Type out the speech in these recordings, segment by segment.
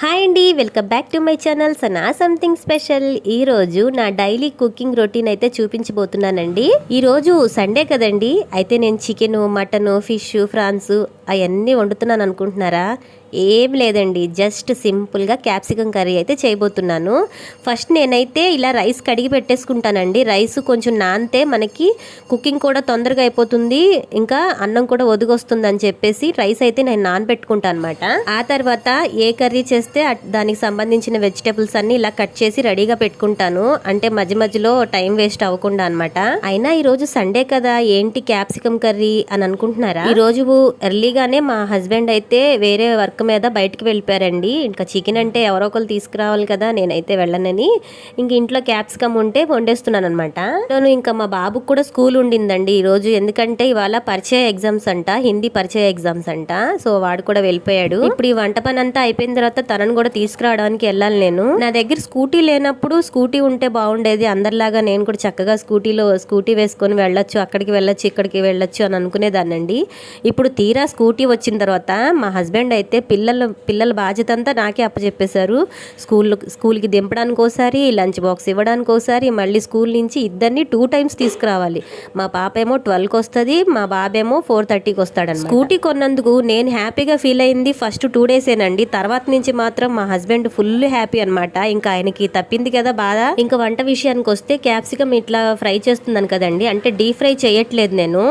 Hi అండి welcome back to my channel Sana something special. ఈ రోజు నా డైలీ కుకింగ్ రొటీన్ అయితే చూపించబోతున్నానండి. ఈ రోజు సండే కదండి అయితే నేను చికెను మటను ఫిష్ ఫ్రాన్స్ అవన్నీ వండుతున్నాను అనుకుంటున్నారా? ఏం లేదండి. జస్ట్ సింపుల్గా క్యాప్సికం కర్రీ అయితే చేయబోతున్నాను. ఫస్ట్ నేనైతే ఇలా రైస్ కడిగి పెట్టేసుకుంటానండి. రైస్ కొంచెం నానితే మనకి కుకింగ్ కూడా తొందరగా అయిపోతుంది. ఇంకా అన్నం కూడా ఒదిగొస్తుంది అని చెప్పేసి రైస్ అయితే నేను నానబెట్టుకుంటాను అనమాట ఆ తర్వాత ఏ కర్రీ చేస్తే దానికి సంబంధించిన వెజిటేబుల్స్ అన్ని ఇలా కట్ చేసి రెడీగా పెట్టుకుంటాను. అంటే మధ్య మధ్యలో టైం వేస్ట్ అవ్వకుండా అనమాట. అయినా ఈరోజు సండే కదా ఏంటి క్యాప్సికం కర్రీ అని అనుకుంటున్నారా? ఈ రోజు ఎర్లీగానే మా హస్బెండ్ అయితే వేరే వర్క్ మీద బయటికి వెళ్ళిపోయారండి. ఇంకా చికెన్ అంటే ఎవరో ఒకరు తీసుకురావాలి కదా నేనైతే వెళ్ళనని. ఇంక ఇంట్లో క్యాప్సికమ్ ఉంటే వండేస్తున్నాను అనమాట నేను ఇంకా మా బాబుకు కూడా స్కూల్ ఉండిందండి ఈ రోజు ఎందుకంటే ఇవాళ పరిచయ ఎగ్జామ్స్ అంట హిందీ పరిచయ ఎగ్జామ్స్ అంట. సో వాడు కూడా వెళ్ళిపోయాడు. ఇప్పుడు ఈ వంట పని అంతా అయిపోయిన తర్వాత తనను కూడా తీసుకురావడానికి వెళ్ళాలి నేను. నా దగ్గర స్కూటీ లేనప్పుడు స్కూటీ ఉంటే బాగుండేది. అందరిలాగా నేను కూడా చక్కగా స్కూటీలో స్కూటీ వేసుకొని వెళ్ళొచ్చు అక్కడికి వెళ్ళొచ్చు ఇక్కడికి వెళ్ళొచ్చు అని అనుకునేదానండి ఇప్పుడు తీరా స్కూటీ వచ్చిన తర్వాత మా హస్బెండ్ అయితే పిల్లల పిల్లల బాధ్యత అంతా నాకే అప్పచెప్పేశారు. స్కూల్ స్కూల్కి దింపడానికి ఒకసారి లంచ్ బాక్స్ ఇవ్వడానికి ఒకసారి మళ్ళీ స్కూల్ నుంచి ఇద్దరిని టూ టైమ్స్ తీసుకురావాలి. మా పాప ఏమో ట్వెల్వ్కి వస్తుంది మా బాబేమో ఫోర్ థర్టీకి వస్తాడని స్కూటీ కొన్నందుకు నేను హ్యాపీగా ఫీల్ అయింది ఫస్ట్ టూ డేసేనండి. తర్వాత నుంచి మాత్రం మా హస్బెండ్ ఫుల్ హ్యాపీ అనమాట. ఇంకా ఆయనకి తప్పింది కదా బాధ. ఇంకా వంట విషయానికి వస్తే క్యాప్సికమ్ ఇట్లా ఫ్రై చేస్తున్నాను కదండి. అంటే డీప్ ఫ్రై చేయట్లేదు నేను.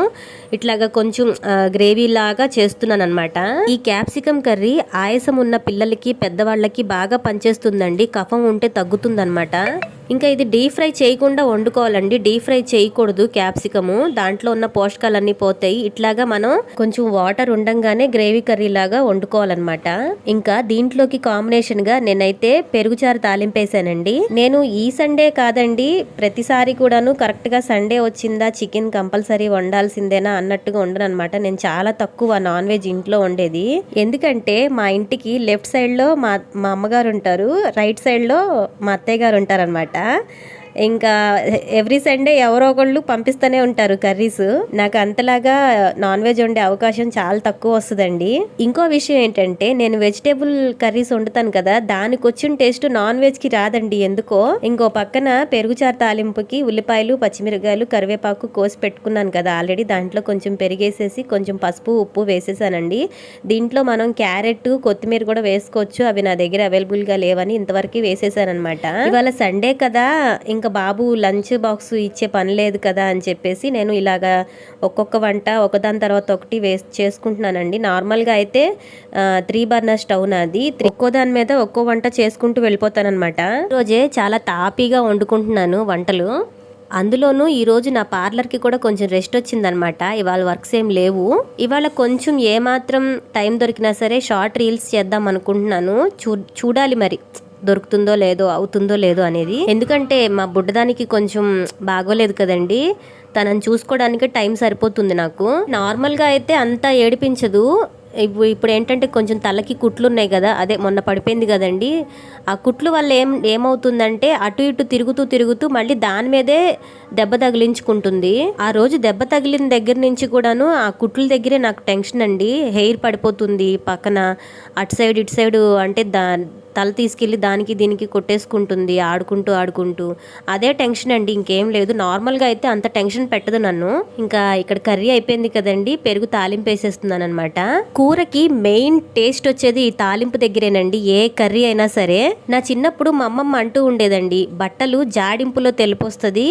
ఇట్లాగా కొంచెం గ్రేవీ లాగా చేస్తున్నాను అనమాట ఈ క్యాప్సికమ్ కర్రీ ఆయాసం ఉన్న పిల్లలకి పెద్దవాళ్ళకి బాగా పనిచేస్తుందండి. కఫం ఉంటే తగ్గుతుందన్నమాట. ఇంకా ఇది డీప్ ఫ్రై చేయకుండా వండుకోవాలండి. డీప్ ఫ్రై చేయకూడదు క్యాప్సికము. దాంట్లో ఉన్న పోషకాలన్నీ పోతాయి. ఇట్లాగా మనం కొంచెం వాటర్ ఉండంగానే గ్రేవీ కర్రీ లాగా వండుకోవాలన్నమాట. ఇంకా దీంట్లోకి కాంబినేషన్గా నేనైతే పెరుగుచారు తాలింపేశానండి నేను ఈ సండే కాదండి ప్రతిసారి కూడాను కరెక్ట్గా సండే వచ్చిందా చికెన్ కంపల్సరీ వండాల్సిందేనా అన్నట్టుగా ఉండను అనమాట నేను చాలా తక్కువ నాన్ వెజ్ ఇంట్లో వండేది. ఎందుకంటే మా ఇంటికి లెఫ్ట్ సైడ్లో మా మా అమ్మగారు ఉంటారు. రైట్ సైడ్లో మా అత్తయ్య గారు ఉంటారనమాట போட்டேன் ఇంకా ఎవ్రీ సండే ఎవరో ఒకళ్ళు పంపిస్తూనే ఉంటారు కర్రీస్. నాకు అంతలాగా నాన్ వెజ్ వండే అవకాశం చాలా తక్కువ వస్తుందండి. ఇంకో విషయం ఏంటంటే నేను వెజిటేబుల్ కర్రీస్ వండుతాను కదా దానికి వచ్చిన టేస్ట్ నాన్ వెజ్కి రాదండి. ఎందుకో ఇంకో పక్కన పెరుగుచారు తాలింపుకి ఉల్లిపాయలు పచ్చిమిరకాయలు కరివేపాకు కోసి పెట్టుకున్నాను కదా ఆల్రెడీ దాంట్లో కొంచెం పెరిగేసేసి కొంచెం పసుపు ఉప్పు వేసేసానండి. దీంట్లో మనం క్యారెట్ కొత్తిమీర కూడా వేసుకోవచ్చు. అవి నా దగ్గర అవైలబుల్గా లేవని ఇంతవరకు వేసేసాను అనమాట ఇవాళ సండే కదా ఇంకా ఇంకా బాబు లంచ్ బాక్స్ ఇచ్చే పని లేదు కదా అని చెప్పేసి నేను ఇలాగా ఒక్కొక్క వంట ఒకదాని తర్వాత ఒకటి వేస్ట్ చేసుకుంటున్నానండి. నార్మల్గా అయితే త్రీ బర్నర్ స్టవ్ నాది. ఒక్కో దాని మీద ఒక్కో వంట చేసుకుంటూ వెళ్ళిపోతానమాట రోజే చాలా తాపీగా వండుకుంటున్నాను వంటలు. అందులోనూ ఈరోజు నా పార్లర్కి కూడా కొంచెం రెస్ట్ వచ్చిందనమాట ఇవాళ వర్క్స్ ఏం లేవు. ఇవాళ కొంచెం ఏమాత్రం టైం దొరికినా సరే షార్ట్ రీల్స్ చేద్దాం అనుకుంటున్నాను. చూ చూడాలి మరి. దొరుకుతుందో లేదో అవుతుందో లేదో అనేది. ఎందుకంటే మా బుడ్డదానికి కొంచెం బాగోలేదు కదండి. తనని చూసుకోవడానికి టైం సరిపోతుంది నాకు. నార్మల్గా అయితే అంత ఏడిపించదు. ఇప్పుడు ఇప్పుడు ఏంటంటే కొంచెం తలకి కుట్లు ఉన్నాయి కదా అదే మొన్న పడిపోయింది కదండి. ఆ కుట్లు వల్ల ఏం ఏమవుతుందంటే అటు ఇటు తిరుగుతూ తిరుగుతూ మళ్ళీ దాని మీదే దెబ్బ తగిలించుకుంటుంది. ఆ రోజు దెబ్బ తగిలిన దగ్గర నుంచి కూడాను ఆ కుట్ల దగ్గరే నాకు టెన్షన్ అండి. హెయిర్ పడిపోతుంది పక్కన. అటు సైడ్ ఇటు సైడ్ అంటే దా తల తీసుకెళ్ళి దానికి దీనికి కొట్టేసుకుంటుంది ఆడుకుంటూ ఆడుకుంటూ. అదే టెన్షన్ అండి ఇంకేం లేదు. నార్మల్గా అయితే అంత టెన్షన్ పెట్టదు నన్ను. ఇంకా ఇక్కడ కర్రీ అయిపోయింది కదండి పెరుగు తాలింపు వేసేస్తున్నాను అనమాట కూరకి మెయిన్ టేస్ట్ వచ్చేది ఈ తాలింపు దగ్గరేనండి ఏ కర్రీ అయినా సరే. నా చిన్నప్పుడు మా అమ్మమ్మ అంటూ ఉండేదండి బట్టలు జాడింపులో తెలిపొస్తుంది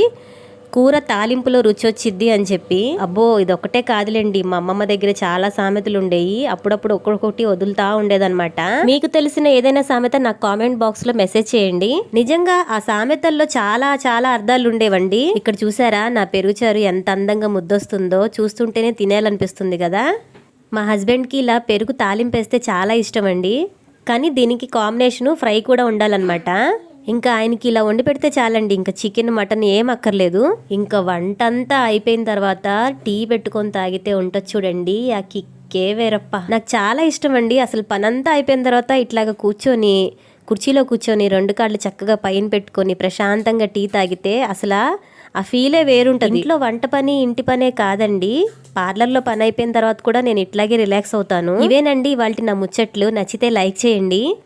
కూర తాలింపులో రుచి వచ్చిద్ది అని చెప్పి అబ్బో ఇది ఒకటే కాదులేండి. మా అమ్మమ్మ దగ్గర చాలా సామెతలు ఉండేవి అప్పుడప్పుడు ఒక్కొక్కటి వదులుతా ఉండేదన్నమాట. మీకు తెలిసిన ఏదైనా సామెత నాకు కామెంట్ బాక్స్లో మెసేజ్ చేయండి. నిజంగా ఆ సామెతల్లో చాలా చాలా అర్థాలు ఉండేవండి. ఇక్కడ చూసారా నా పెరుగుచారు ఎంత అందంగా ముద్దొస్తుందో. చూస్తుంటేనే తినేయాలనిపిస్తుంది కదా. మా హస్బెండ్కి ఇలా పెరుగు తాలింపేస్తే చాలా ఇష్టం అండి. కానీ దీనికి కాంబినేషను ఫ్రై కూడా ఉండాలన్నమాట. ఇంకా ఆయనకి ఇలా వండి పెడితే చాలండి. ఇంకా చికెన్ మటన్ ఏం అక్కర్లేదు. ఇంకా వంట అంతా అయిపోయిన తర్వాత టీ పెట్టుకొని తాగితే ఉంటుంది చూడండి. ఆ కిక్కే వేరప్ప. నాకు చాలా ఇష్టం అండి అసలు పనంతా అయిపోయిన తర్వాత ఇట్లాగా కూర్చొని కుర్చీలో కూర్చొని రెండు కాళ్ళు చక్కగా పైన పెట్టుకొని ప్రశాంతంగా టీ తాగితే అసలు ఆ ఫీలే వేరుంటుంది. ఇంట్లో వంట పని ఇంటి పనే కాదండి. పార్లర్లో పని అయిపోయిన తర్వాత కూడా నేను ఇట్లాగే రిలాక్స్ అవుతాను. ఇవేనండి వాళ్ళ నా ముచ్చట్లు. నచ్చితే లైక్ చేయండి.